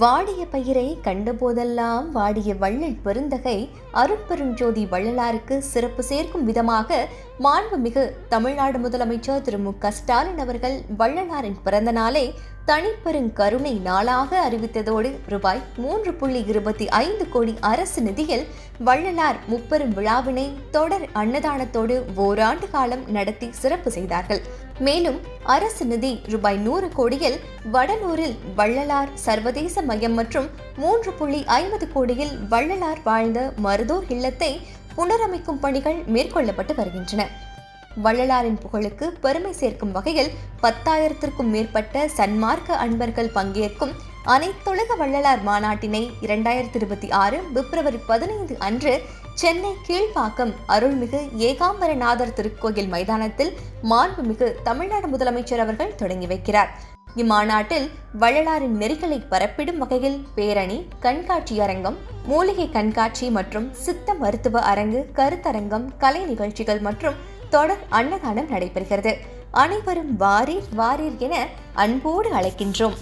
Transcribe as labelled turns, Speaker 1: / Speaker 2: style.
Speaker 1: வாடிய பயிரை கண்டபோதெல்லாம் வாடிய வள்ளல் பெருந்தகை அருட்பெருஞ்சோதி வள்ளலாருக்கு சிறப்பு சேர்க்கும் விதமாக மாண்புமிகு தமிழ்நாடு முதலமைச்சர் திரு மு க ஸ்டாலின் அவர்கள் வள்ளலாரின் பிறந்த நாளை தனிப்பெருங்கருணை நாளாக அறிவித்ததோடு ரூபாய் மூன்று புள்ளி இருபத்தி ஐந்து கோடி அரசு நிதியில் வள்ளலார் முப்பெரும் விழாவினை தொடர் அன்னதானத்தோடு ஓராண்டு காலம் நடத்தி சிறப்பு செய்தார்கள். மேலும் அரசு நிதி ரூபாய் நூறு கோடியில் வடலூரில் வள்ளலார் சர்வதேச மையம் மற்றும் மூன்று புள்ளி ஐம்பது கோடியில் வள்ளலார் வாழ்ந்த மருதூர் இல்லத்தை புனரமைக்கும் பணிகள் மேற்கொள்ளப்பட்டு வருகின்றன. வள்ளலாரின் புகழுக்கு பெருமை சேர்க்கும் வகையில் பத்தாயிரத்திற்கும் மேற்பட்ட சன்மார்க்க அன்பர்கள் பங்கேற்கும் அனைத்துலக வள்ளலார் மாநாட்டினை இரண்டாயிரத்தி இருபத்தி ஆறு பிப்ரவரி பதினைந்து அன்று சென்னை கீழ்ப்பாக்கம் அருள்மிகு ஏகாம்பரநாதர் திருக்கோயில் மைதானத்தில் மாண்புமிகு தமிழ்நாடு முதலமைச்சர் அவர்கள் தொடங்கி வைக்கிறார். இம்மாநாட்டில் வள்ளலாரின் நெறிகளை பரப்பிடும் வகையில் பேரணி கண்காட்சி அரங்கம் மூலிகை கண்காட்சி மற்றும் சித்த மருத்துவ அரங்கு கருத்தரங்கம் கலை நிகழ்ச்சிகள் மற்றும் தொடர் அன்னதானம் நடைபெறுகிறது. அனைவரும் வாரீர் வாரீர் என அன்போடு அழைக்கின்றோம்.